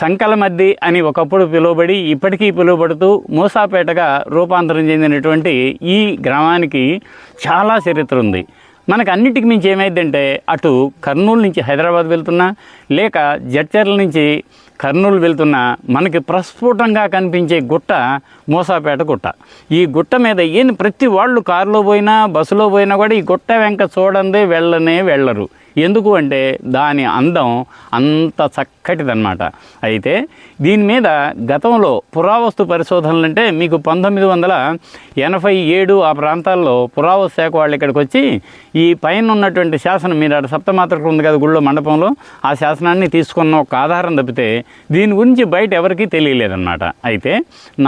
సంకలమద్ది అని ఒకప్పుడు పిలువబడి ఇప్పటికీ పిలువబడుతూ మూసాపేటగా రూపాంతరం చెందినటువంటి ఈ గ్రామానికి చాలా చరిత్ర ఉంది. మనకు అన్నిటికి మించి ఏమైందంటే అటు కర్నూలు నుంచి హైదరాబాద్ వెళ్తున్నా లేక జడ్చర్ల నుంచి కర్నూలు వెళ్తున్నా మనకి ప్రస్ఫుటంగా కనిపించే గుట్ట మూసాపేట గుట్ట. ఈ గుట్ట మీద ఏం ప్రతి వాళ్ళు కారులో పోయినా బస్సులో పోయినా కూడా ఈ గుట్ట వెంక చూడందే వెళ్ళనే వెళ్ళరు. ఎందుకు అంటే దాని అందం అంత చక్కటిదన్నమాట. అయితే దీని మీద గతంలో పురావస్తు పరిశోధనలు అంటే మీకు పంతొమ్మిది వందల ఎనభై ఏడు ఆ ప్రాంతాల్లో పురావస్తు శాఖ వాళ్ళు ఇక్కడికి వచ్చి ఈ పైన ఉన్నటువంటి శాసనం మీరు అక్కడ సప్తమాత్రకు ఉంది కదా గుళ్ళో మండపంలో ఆ శాసనాన్ని తీసుకున్న ఒక ఆధారం తప్పితే దీని గురించి బయట ఎవరికీ తెలియలేదన్నమాట. అయితే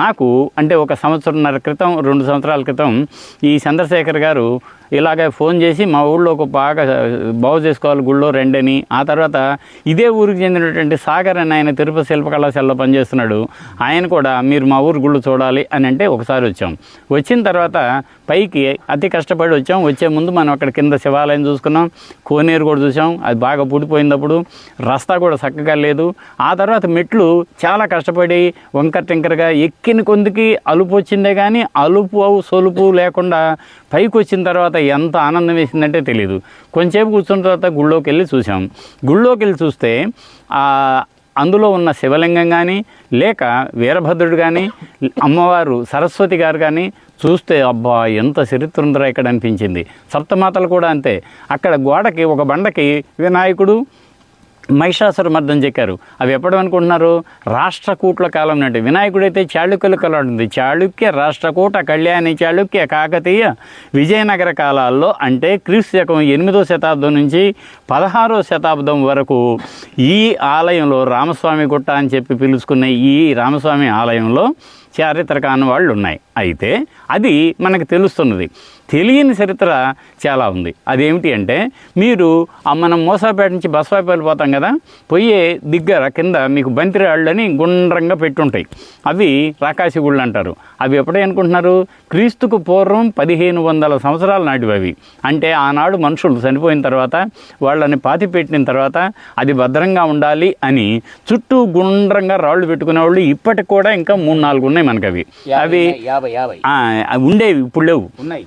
నాకు అంటే ఒక సంవత్సరంన్నర క్రితం రెండు సంవత్సరాల క్రితం ఈ చంద్రశేఖర్ గారు ఇలాగే ఫోన్ చేసి మా ఊళ్ళో ఒక బాగా బాగు చేసుకోవాలి గుళ్ళో రెండని ఆ తర్వాత ఇదే ఊరికి చెందినటువంటి సాగర్ అని ఆయన తిరుపతి శిల్ప కళాశాలలో పనిచేస్తున్నాడు. ఆయన కూడా మీరు మా ఊరు గుళ్ళు చూడాలి అని అంటే ఒకసారి వచ్చాం. వచ్చిన తర్వాత పైకి అతి కష్టపడి వచ్చాం. వచ్చే ముందు మనం అక్కడ కింద శివాలయం చూసుకున్నాం. కోనేరు కూడా చూసాం. అది బాగా పుడిపోయినప్పుడు రస్తా కూడా చక్కగా లేదు. ఆ తర్వాత మెట్లు చాలా కష్టపడి వంకర టింకరగా ఎక్కిన కొందికి అలుపు వచ్చిందే కానీ అలుపు సొలుపు లేకుండా పైకి వచ్చిన తర్వాత ఎంత ఆనందం వేసిందంటే తెలియదు కొంచెంసేపు కూర్చున్న తర్వాత గుళ్ళోకి వెళ్ళి చూసాం గుళ్ళోకి వెళ్ళి చూస్తే అందులో ఉన్న శివలింగం కానీ లేక వీరభద్రుడు కానీ అమ్మవారు సరస్వతి గారు కానీ చూస్తే అబ్బా ఎంత చరిత్ర ఉందరా ఇక్కడ అనిపించింది. సప్తమాతలు కూడా అంతే. అక్కడ గోడకి ఒక బండకి వినాయకుడు మహిషాసుర మర్దం చెక్కారు. అవి ఎప్పుడు అనుకుంటున్నారు? రాష్ట్రకూట్ల కాలం నాటి వినాయకుడైతే చాళుక్యుల కాలం ఉంటుంది చాళుక్య రాష్ట్రకూట కళ్యాణి చాళుక్య కాకతీయ విజయనగర కాలాల్లో అంటే క్రీస్తు శకం ఎనిమిదో శతాబ్దం నుంచి పదహారో శతాబ్దం వరకు ఈ ఆలయంలో రామస్వామి గుట్ట అని చెప్పి పిలుచుకున్న ఈ రామస్వామి ఆలయంలో చారిత్రక అనువాళ్ళు ఉన్నాయి అయితే అది మనకు తెలుస్తున్నది. తెలియని చరిత్ర చాలా ఉంది. అదేమిటి అంటే మీరు మనం మోసాపేట నుంచి బస్వాయిపల్లి పోతాం కదా పోయే దగ్గర కింద మీకు బంతిరాళ్ళు అని గుండ్రంగా పెట్టుంటాయి. అవి రాకాసి గుళ్ళు అంటారు. అవి ఎప్పుడే అనుకుంటున్నారు? క్రీస్తుకు పూర్వం పదిహేను వందల సంవత్సరాల నాటివి అవి. అంటే ఆనాడు మనుషులు చనిపోయిన తర్వాత వాళ్ళని పాతి పెట్టిన తర్వాత అది భద్రంగా ఉండాలి అని చుట్టూ గుండ్రంగా రాళ్ళు పెట్టుకునే వాళ్ళు ఇప్పటికి కూడా ఇంకా మూడు నాలుగు ఉన్నాయి. మనకి అవి అవి ఉండేవి ఇప్పుడు లేవు. ఉన్నాయి.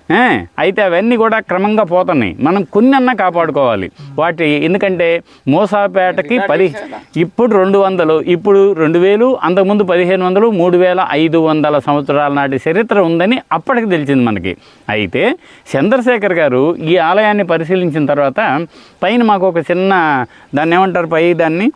అయితే అవన్నీ కూడా క్రమంగా పోతున్నాయి. మనం కొన్ని అన్నా కాపాడుకోవాలి. వాటి ఎందుకంటే మోసాపేటకి పది ఇప్పుడు రెండు వందలు ఇప్పుడు రెండు వేలు అంతకుముందు పదిహేను వందలు మూడు వేల ఐదు వందల సంవత్సరాల నాటి చరిత్ర ఉందని అప్పటికి తెలిసింది మనకి. అయితే చంద్రశేఖర్ గారు ఈ ఆలయాన్ని పరిశీలించిన తర్వాత పైన మాకు ఒక చిన్న దాన్ని ఏమంటారు పై దాన్ని?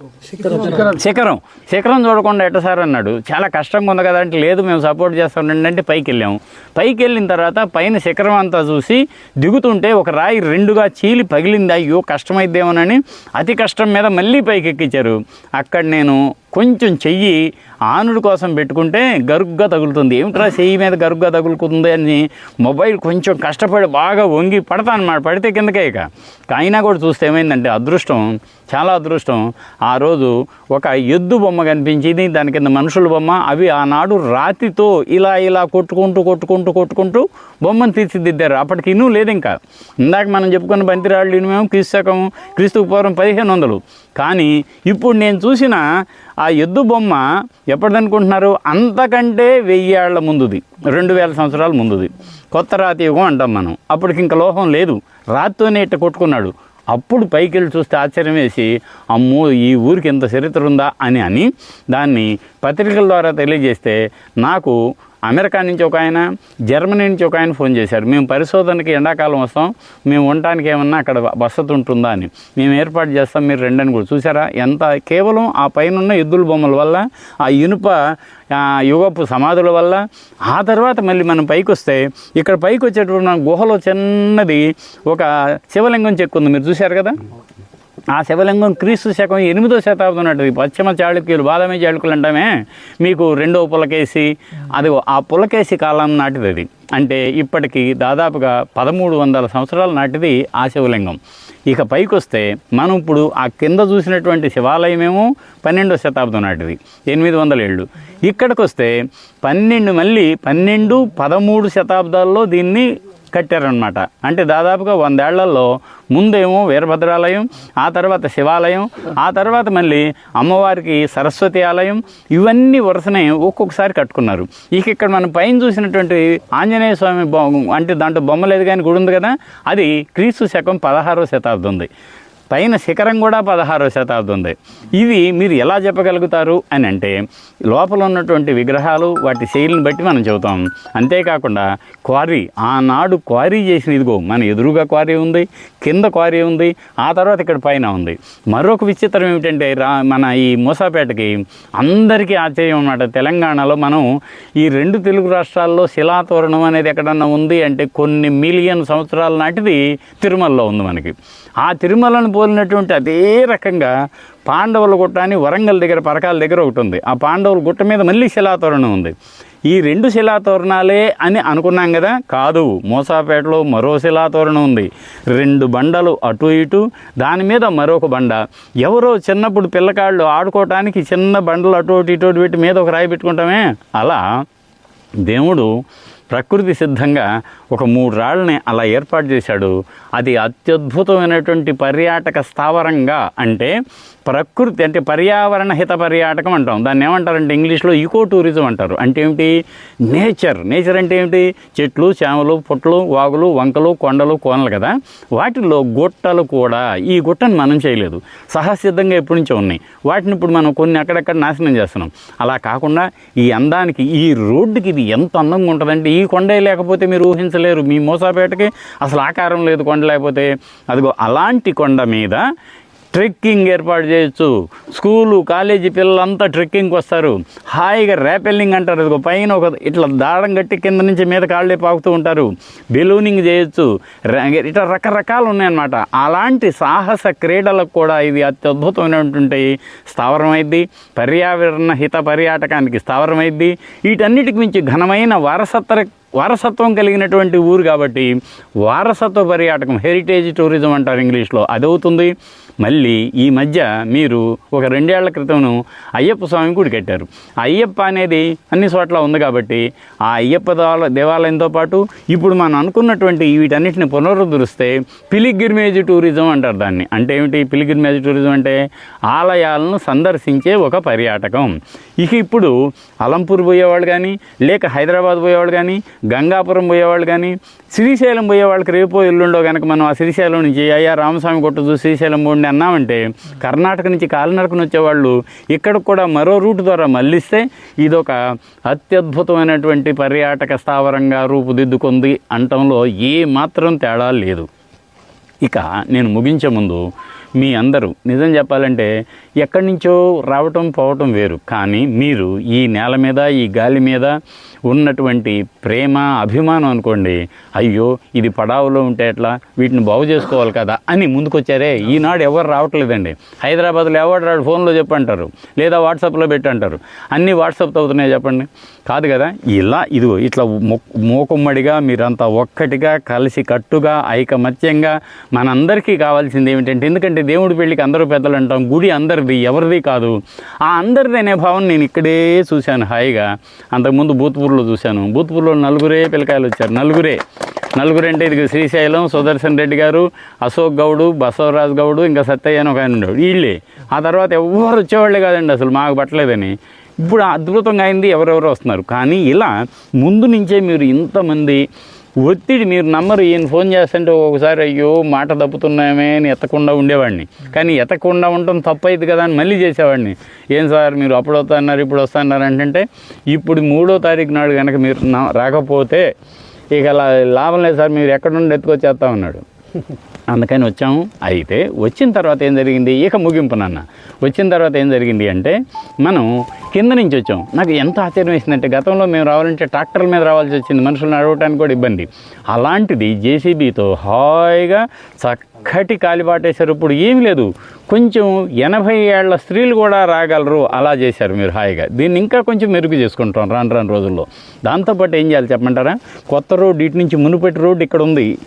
శిఖరం. శిఖరం చూడకుండా ఎట్ట సార్ అన్నాడు. చాలా కష్టంగా ఉంది కదా అంటే లేదు మేము సపోర్ట్ చేస్తాం అంటే పైకి వెళ్ళాము పైకి వెళ్ళిన తర్వాత పైన శిఖరం అంతా చూసి దిగుతుంటే ఒక రాయి రెండుగా చీలి పగిలింది. అయ్యో కష్టమైద్దేమోనని అతి కష్టం మీద మళ్ళీ పైకి ఎక్కించారు అక్కడ నేను కొంచెం చెయ్యి ఆనుడు కోసం పెట్టుకుంటే గరుగ్గా తగులుతుంది. ఏమిట్రా చెయ్యి మీద గరుగ్గా తగులుతుంది అని మొబైల్ కొంచెం కష్టపడి బాగా వంగి పడతాను అన్నమాట పడితే కిందకే ఇక. అయినా కూడా చూస్తే ఏమైందంటే అదృష్టం చాలా అదృష్టం. ఆ రోజు ఒక ఎద్దు బొమ్మ కనిపించింది. దాని కింద మనుషుల బొమ్మ. అవి ఆనాడు రాతితో ఇలా ఇలా కొట్టుకుంటూ కొట్టుకుంటూ కొట్టుకుంటూ బొమ్మను తీర్చిదిద్దారు. అప్పటికి ఇను లేదు ఇంకా ఇందాక మనం చెప్పుకున్న బంతిరాళ్ళు ఇనుమేమో క్రీస్తు శకం క్రీస్తు పూర్వం పదిహేను వందలు. కానీ ఇప్పుడు నేను చూసిన ఆ ఎద్దు బొమ్మ ఎప్పటిదనుకుంటున్నారు? అంతకంటే వెయ్యేళ్ళ ముందుది. రెండు వేల సంవత్సరాల ముందుది. కొత్త రాతి యుగం అంటాం మనం. అప్పటికి ఇంకా లోహం లేదు. రాతితోనే ఇట్ట కొట్టుకున్నాడు. అప్పుడు పైకి వెళ్ళి చూస్తే ఆశ్చర్యం వేసి అమ్మో ఈ ఊరికి ఎంత చరిత్ర ఉందా అని అని దాన్ని పత్రికల ద్వారా తెలియజేస్తే నాకు అమెరికా నుంచి ఒక ఆయన జర్మనీ నుంచి ఒక ఆయన ఫోన్ చేశారు మేము పరిశోధనకి ఎండాకాలం వస్తాం మేము ఉండటానికి ఏమన్నా అక్కడ వసతి ఉంటుందా అని. మేము ఏర్పాటు చేస్తాం మీరు రెండని కూడా చూసారా ఎంత కేవలం ఆ పైన ఉన్న ఎద్దుల బొమ్మల వల్ల ఆ ఇనుప యుగపు సమాధుల వల్ల ఆ తర్వాత మళ్ళీ మనం పైకి వస్తే ఇక్కడ పైకి వచ్చేటప్పుడు మన గుహలో చిన్నది ఒక శివలింగం చెక్కుంది. మీరు చూశారు కదా? ఆ శివలింగం క్రీస్తు శకం ఎనిమిదో శతాబ్దం నాటిది పశ్చిమ చాళుక్యులు బాదమే చాళుక్యులు అంటామే. మీకు రెండో పులకేసి అది ఆ పులకేసి కాలం నాటిది అది అంటే ఇప్పటికి దాదాపుగా పదమూడు వందల సంవత్సరాల నాటిది ఆ శివలింగం. ఇక పైకి వస్తే మనం ఇప్పుడు ఆ కింద చూసినటువంటి శివాలయమేమో పన్నెండో శతాబ్దం నాటిది ఎనిమిది వందల ఏళ్ళు. ఇక్కడికి వస్తే పన్నెండు మళ్ళీ పన్నెండు పదమూడు శతాబ్దాల్లో దీన్ని కట్టారనమాట అంటే దాదాపుగా వందేళ్ళలో ముందేమో వీరభద్రాలయం ఆ తర్వాత శివాలయం ఆ తర్వాత మళ్ళీ అమ్మవారికి సరస్వతి ఆలయం ఇవన్నీ వరుసనే ఒక్కొక్కసారి కట్టుకున్నారు. ఇక ఇక్కడ మనం పైన చూసినటువంటి ఆంజనేయ స్వామి బొమ్మ అంటే దాంట్లో బొమ్మ లేదు కానీ గుడి ఉంది కదా అది క్రీస్తు శకం పదహారవ శతాబ్దం ఉంది. పైన శిఖరం కూడా పదహారవ శతాబ్దం ఉంది. ఇవి మీరు ఎలా చెప్పగలుగుతారు అని అంటే లోపల ఉన్నటువంటి విగ్రహాలు వాటి శైలిని బట్టి మనం చెబుతాం. అంతేకాకుండా క్వారీ ఆనాడు క్వారీ చేసిన ఇదిగో మన ఎదురుగా క్వారీ ఉంది కింద క్వారీ ఉంది ఆ తర్వాత ఇక్కడ పైన ఉంది. మరొక విచిత్రం ఏమిటంటే రా మన ఈ మూసాపేటకి అందరికీ ఆశ్చర్యం అన్నమాట. తెలంగాణలో మనం ఈ రెండు తెలుగు రాష్ట్రాల్లో శిలాతోరణం అనేది ఎక్కడన్నా ఉంది అంటే కొన్ని మిలియన్ సంవత్సరాల నాటిది తిరుమలలో ఉంది మనకి. ఆ తిరుమలను పోలినటువంటి అదే రకంగా పాండవుల గుట్ట అని వరంగల్ దగ్గర పరకాల దగ్గర ఒకటి ఉంది. ఆ పాండవుల గుట్ట మీద మళ్ళీ శిలాతోరణం ఉంది. ఈ రెండు శిలాతోరణాలే అని అనుకున్నాం కదా? కాదు. మోసాపేటలో మరో శిలాతోరణం ఉంది. రెండు బండలు అటు ఇటు దాని మీద మరొక బండ. ఎవరో చిన్నప్పుడు పిల్లకాళ్ళు ఆడుకోవటానికి చిన్న బండలు అటు ఇటు ఇటు పెట్టి మీద ఒక రాయి పెట్టుకుంటామే? అలా దేవుడు ప్రకృతి సిద్ధంగా ఒక మూడు రాళ్ళని అలా ఏర్పాటు చేశాడు. అది అత్యద్భుతమైనటువంటి పర్యాటక స్థావరంగా అంటే ప్రకృతి అంటే పర్యావరణ హిత పర్యాటకం అంటాం. దాన్ని ఏమంటారంటే ఇంగ్లీష్లో ఈకో టూరిజం అంటారు. అంటే ఏమిటి? నేచర్. నేచర్ అంటే ఏమిటి? చెట్లు చేమలు పుట్టలు వాగులు వంకలు కొండలు కోనలు కదా? వాటిలో గుట్టలు కూడా ఈ గుట్టను మనం చేయలేదు. సహసిద్ధంగా ఎప్పటి నుంచో ఉన్నాయి. వాటిని ఇప్పుడు మనం కొన్ని అక్కడక్కడ నాశనం చేస్తున్నాం. అలా కాకుండా ఈ అందానికి ఈ రోడ్డుకి ఇది ఎంత అందంగా ఉంటుందంటే ఈ కొండే లేకపోతే మీరు ఊహించలేరు. మీ మోసాపేటకి అసలు ఆకారం లేదు కొండ లేకపోతే అదిగో అలాంటి కొండ మీద ట్రెక్కింగ్ ఏర్పాటు చేయొచ్చు. స్కూలు కాలేజీ పిల్లలంతా ట్రెక్కింగ్కి వస్తారు. హాయిగా ర్యాపెల్లింగ్ అంటారు. అదిగో పైన ఒక ఇట్లా దాడం కట్టి కింద నుంచి మీద కాళ్ళే పాకుతూ ఉంటారు. బెలూనింగ్ చేయొచ్చు. ఇట్లా రకరకాలు ఉన్నాయన్నమాట. అలాంటి సాహస క్రీడలకు కూడా ఇది అత్యద్భుతమైనటువంటి స్థావరమైద్ది. పర్యావరణ హిత పర్యాటకానికి స్థావరమైద్ది. వీటన్నిటికి మించి ఘనమైన వారసత్వ వారసత్వం కలిగినటువంటి ఊరు కాబట్టి వారసత్వ పర్యాటకం హెరిటేజ్ టూరిజం అంటారు ఇంగ్లీష్లో. అది అవుతుంది మళ్ళీ ఈ మధ్య మీరు ఒక రెండేళ్ళ క్రితంను అయ్యప్ప స్వామి గుడి కట్టారు. అయ్యప్ప అనేది అన్ని చోట్ల ఉంది కాబట్టి ఆ అయ్యప్ప దేవాల దేవాలయంతో పాటు ఇప్పుడు మనం అనుకున్నటువంటి వీటన్నిటిని పునరుద్ధరిస్తే పిలిగ్రిమేజ్ టూరిజం అంటారు దాన్ని. అంటే ఏమిటి? పిలిగ్రిమేజ్ టూరిజం అంటే ఆలయాలను సందర్శించే ఒక పర్యాటకం. ఇక ఇప్పుడు అలంపూర్ పోయేవాళ్ళు కానీ లేక హైదరాబాద్ పోయేవాళ్ళు కానీ గంగాపురం పోయేవాళ్ళు కానీ శ్రీశైలం పోయేవాళ్ళకి రేపో ఎల్లుండో కనుక మనం ఆ శ్రీశైలం నుంచి అయ్యా రామస్వామి కొట్టు శ్రీశైలం పోండి అన్నామంటే కర్ణాటక నుంచి కాలినడకన వచ్చేవాళ్ళు ఇక్కడ కూడా మరో రూట్ ద్వారా మళ్ళిస్తే ఇదొక అత్యద్భుతమైనటువంటి పర్యాటక స్థావరంగా రూపుదిద్దుకుంది అంటంలో ఏ మాత్రం తేడా లేదు. ఇక నేను ముగించే ముందు మీ అందరూ నిజం చెప్పాలంటే ఎక్కడి నుంచో రావటం పోవటం వేరు. కానీ మీరు ఈ నేల మీద ఈ గాలి మీద ఉన్నటువంటి ప్రేమ అభిమానం అనుకోండి అయ్యో ఇది పడావులో ఉంటే ఎట్లా? వీటిని బాగు చేసుకోవాలి కదా అని ముందుకొచ్చారే. ఈనాడు ఎవరు రావట్లేదండి. హైదరాబాద్లో ఎవరు రాడు? ఫోన్లో చెప్పంటారు. లేదా వాట్సాప్లో పెట్టంటారు. అన్నీ వాట్సాప్ అవుతున్నాయి చెప్పండి. కాదు కదా ఇలా ఇదిగో ఇట్లా మొ- మూకుమ్మడిగా మీరంతా ఒక్కటిగా కలిసి కట్టుగా ఐకమత్యంగా మనందరికీ కావాల్సింది ఏమిటంటే ఎందుకంటే దేవుడి పెళ్ళికి అందరూ పెద్దలు అంటాం గుడి అందరిది ఎవరిది కాదు. ఆ అందరిది అనే భావం నేను ఇక్కడే చూశాను హాయిగా. అంతకుముందు బూత్పూర్లో చూశాను. బూత్పూర్లో నలుగురే పిల్లకాయలు వచ్చారు. నలుగురే. నలుగురు అంటే ఇది శ్రీశైలం సుదర్శన్ రెడ్డి గారు అశోక్ గౌడు బసవరాజ్ గౌడు ఇంకా సత్తయ్య అని ఒక ఆయన ఉండేవాడు. వీళ్ళే. ఆ తర్వాత ఎవరు వచ్చేవాళ్ళే కాదండి అసలు మాకు పట్టలేదని. ఇప్పుడు అద్భుతంగా అయింది ఎవరెవరు వస్తున్నారు. కానీ ఇలా ముందు నుంచే మీరు ఇంతమంది ఒత్తిడి మీరు నమ్మరు. ఈయన ఫోన్ చేస్తుంటే ఒకసారి అయ్యో మాట తప్పుతున్నామే అని ఎత్తకుండా ఉండేవాడిని. కానీ ఎత్తకుండా ఉండటం తప్పైంది కదా అని మళ్ళీ చేసేవాడిని. ఏం సార్ మీరు అప్పుడు వస్తున్నారు ఇప్పుడు వస్తున్నారు అంటే ఇప్పుడు మూడో తారీఖు నాడు కనుక మీరు రాకపోతే ఇక అలా లాభం లేదు సార్ మీరు ఎక్కడ నుండి ఎత్తుకొచ్చేస్తా ఉన్నాడు అందుకని వచ్చాము. అయితే వచ్చిన తర్వాత ఏం జరిగింది? ఇక ముగింపు నాన్న. వచ్చిన తర్వాత ఏం జరిగింది అంటే మనం కింద నుంచి వచ్చాం. నాకు ఎంత ఆశ్చర్యం వేసిందంటే గతంలో మేము రావాలంటే ట్రాక్టర్ల మీద రావాల్సి వచ్చింది. మనుషులు నడవటానికి కూడా ఇబ్బంది. అలాంటిది జేసీబీతో హాయిగా చక్కటి కాలిబాటేశారు ఇప్పుడు ఏమీ లేదు. కొంచెం ఎనభై ఏళ్ళ స్త్రీలు కూడా రాగలరు. అలా చేశారు మీరు హాయిగా. దీన్ని ఇంకా కొంచెం మెరుగు చేసుకుంటాం రాను రాను రోజుల్లో. దాంతోపాటు ఏం చేయాలి చెప్పమంటారా? కొత్త రోడ్డు ఇటు నుంచి మునుపటి రోడ్డు ఇక్కడ ఉంది.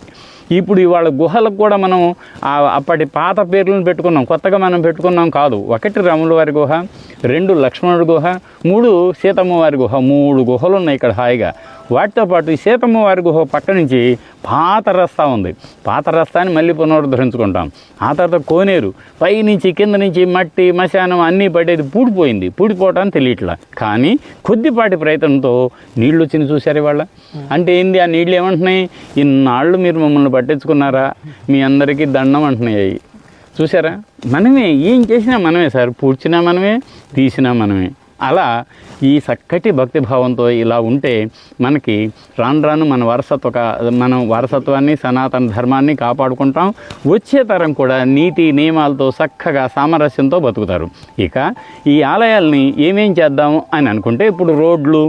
ఇప్పుడు ఇవాళ గుహలకు కూడా మనం అప్పటి పాత పేర్లను పెట్టుకున్నాం కొత్తగా మనం పెట్టుకున్నాం కాదు. ఒకటి రాముల వారి గుహ రెండు లక్ష్మణుడి గుహ మూడు సీతమ్మ వారి గుహ మూడు గుహలు ఉన్నాయి ఇక్కడ హాయిగా. వాటితో పాటు ఈ సీతమ్మ వారి గుహ పక్క నుంచి పాత రస్తా ఉంది. పాత రస్తాని మళ్ళీ పునరుద్ధరించుకుంటాం. ఆ తర్వాత కోనేరు పై నుంచి కింద నుంచి మట్టి మశానం అన్నీ పడేది పూడిపోయింది. పూడిపోవటం తెలియట్లా. కానీ కొద్దిపాటి ప్రయత్నంతో నీళ్ళు వచ్చింది చూసారు ఇవాళ? అంటే ఏంది ఆ నీళ్ళు ఏమంటున్నాయి? ఇన్నాళ్ళు మీరు మమ్మల్ని పట్టించుకున్నారా? మీ అందరికీ దండం అంటున్నాయి. అవి చూసారా మనమే ఏం చేసినా మనమే సార్. పూడ్చినా మనమే తీసినా మనమే. అలా ఈ చక్కటి భక్తిభావంతో ఇలా ఉంటే మనకి రాను రాను మన వారసత్వ మనం వారసత్వాన్ని సనాతన ధర్మాన్ని కాపాడుకుంటాం. వచ్చే తరం కూడా నీతి నియమాలతో చక్కగా సామరస్యంతో బతుకుతారు. ఇక ఈ ఆలయాల్ని ఏమేం చేద్దాం అని అనుకుంటే ఇప్పుడు రోడ్లు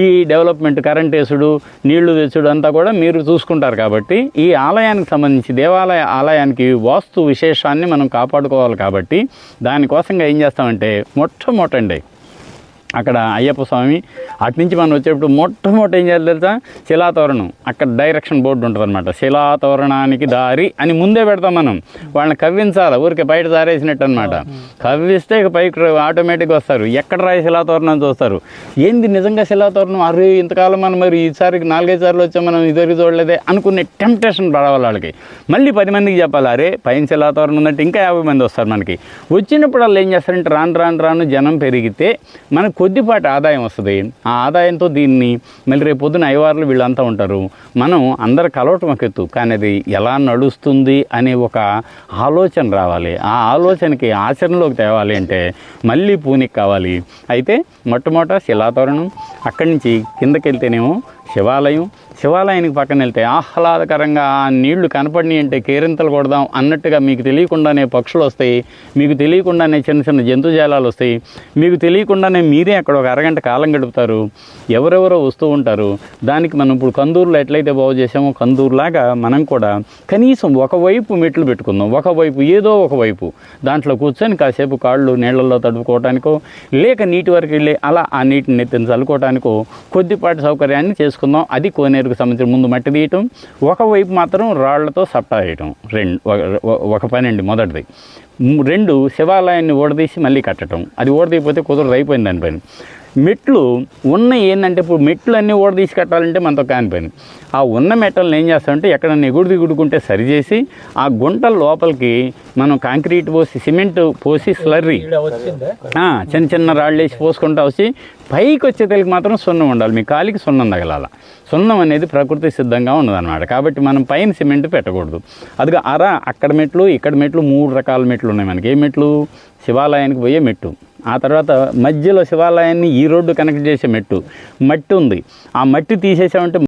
ఈ డెవలప్మెంట్ కరెంట్ వేసుడు నీళ్ళు తెచ్చుడు అంతా కూడా మీరు చూసుకుంటారు కాబట్టి ఈ ఆలయానికి సంబంధించి దేవాలయ ఆలయానికి వాస్తు విశేషాన్ని మనం కాపాడుకోవాలి కాబట్టి దానికోసంగా ఏం చేస్తామంటే మొట్టమొదటండి అక్కడ అయ్యప్ప స్వామి. అటు నుంచి మనం వచ్చేటప్పుడు మొట్టమొదటి ఏం చేయాలి తెలుసా? శిలాతోరణం. అక్కడ డైరెక్షన్ బోర్డు ఉంటుంది అనమాట శిలాతోరణానికి దారి అని ముందే పెడతాం మనం. వాళ్ళని కవ్వించాలి. ఊరికే బయట దారేసినట్టు అనమాట కవ్విస్తే ఇక పైకి ఆటోమేటిక్గా వస్తారు. ఎక్కడ రాయి శిలాతోరణం చూస్తారు. ఏంది నిజంగా శిలాతోరణం? అరే ఇంతకాలం మనం మరి ఈసారి నాలుగైదు సార్లు వచ్చాం మనం ఇదివరకు చూడలేదే అనుకునే టెంప్టేషన్ పడవాలి వాళ్ళకి. మళ్ళీ పది మందికి చెప్పాలి. అరే పైన శిలాతోరణం ఉందంటే ఇంకా యాభై మంది వస్తారు మనకి. వచ్చినప్పుడు వాళ్ళు ఏం చేస్తారంటే రాను రాను రాను జనం పెరిగితే మనకు కొద్దిపాటి ఆదాయం వస్తుంది. ఆ ఆదాయంతో దీన్ని మళ్ళీ రేపు పొద్దున అయ్యవార్లు వీళ్ళంతా ఉంటారు. మనం అందరు కలవటం ఎత్తు కానీ అది ఎలా నడుస్తుంది అనే ఒక ఆలోచన రావాలి. ఆ ఆలోచనకి ఆచరణలోకి తేవాలి అంటే మళ్ళీ పూనికి కావాలి. అయితే మొట్టమొదట శిలాతోరణం. అక్కడి నుంచి కిందకి వెళ్తేనేమో శివాలయం శివాలయానికి పక్కన వెళ్తే ఆహ్లాదకరంగా ఆ నీళ్ళు కనపడినాయి అంటే కేరింతలు కొడదాం అన్నట్టుగా మీకు తెలియకుండానే పక్షులు వస్తాయి మీకు తెలియకుండానే చిన్న చిన్న జంతుజాలాలు వస్తాయి మీకు తెలియకుండానే మీరే అక్కడ ఒక అరగంట కాలం గడుపుతారు ఎవరెవరో వస్తూ ఉంటారు. దానికి మనం ఇప్పుడు కందూరులో ఎట్లయితే బాగు చేసామో కందూరులాగా మనం కూడా కనీసం ఒకవైపు మెట్లు పెట్టుకుందాం ఒకవైపు ఏదో ఒకవైపు. దాంట్లో కూర్చొని కాసేపు కాళ్ళు నీళ్ళల్లో తడుపుకోవటానికో లేక నీటి వరకు వెళ్ళి అలా ఆ నీటిని నెత్తిని చల్లుకోవటానికో కొద్దిపాటి సౌకర్యాన్ని చేసుకుందాం. అది కోనేరు కోనేరుకు సంబంధించిన ముందు మట్టి తీయటం ఒకవైపు మాత్రం రాళ్ళతో సప్టా వేయటం. రెండు ఒక- ఒక పని అండి మొదటిది. రెండు శివాలయాన్ని ఓడదీసి మళ్ళీ కట్టడం అది ఓడదీయపోతే కుదరదు అయిపోయింది దాని పని. మెట్లు ఉన్న ఏంటంటే ఇప్పుడు మెట్లు అన్నీ ఓడదీసి కట్టాలంటే మనతో కాని పని. ఆ ఉన్న మెట్టలను ఏం చేస్తామంటే ఎక్కడన్నా ఎగుడు దిగుడుకుంటే సరిచేసి ఆ గుంటల లోపలికి మనం కాంక్రీట్ పోసి సిమెంట్ పోసి స్లర్రీ. చిన్న చిన్న రాళ్ళు వేసి పోసుకుంటా వచ్చి పైకి వచ్చేతలకి మాత్రం సున్నం ఉండాలి. మీ కాలికి సున్నం తగలాల. సున్నం అనేది ప్రకృతి సిద్ధంగా ఉన్నదన్నమాట. కాబట్టి మనం పైన సిమెంట్ పెట్టకూడదు. అదిగా అరా అక్కడ మెట్లు ఇక్కడ మెట్లు మూడు రకాల మెట్లు ఉన్నాయి మనకి. ఏ మెట్లు? శివాలయానికి పోయే మెట్టు. ఆ తర్వాత మధ్యలో శివాలయాన్ని ఈ రోడ్డు కనెక్ట్ చేసే మెట్టు. మట్టి ఉంది. ఆ మట్టి తీసేసామంటే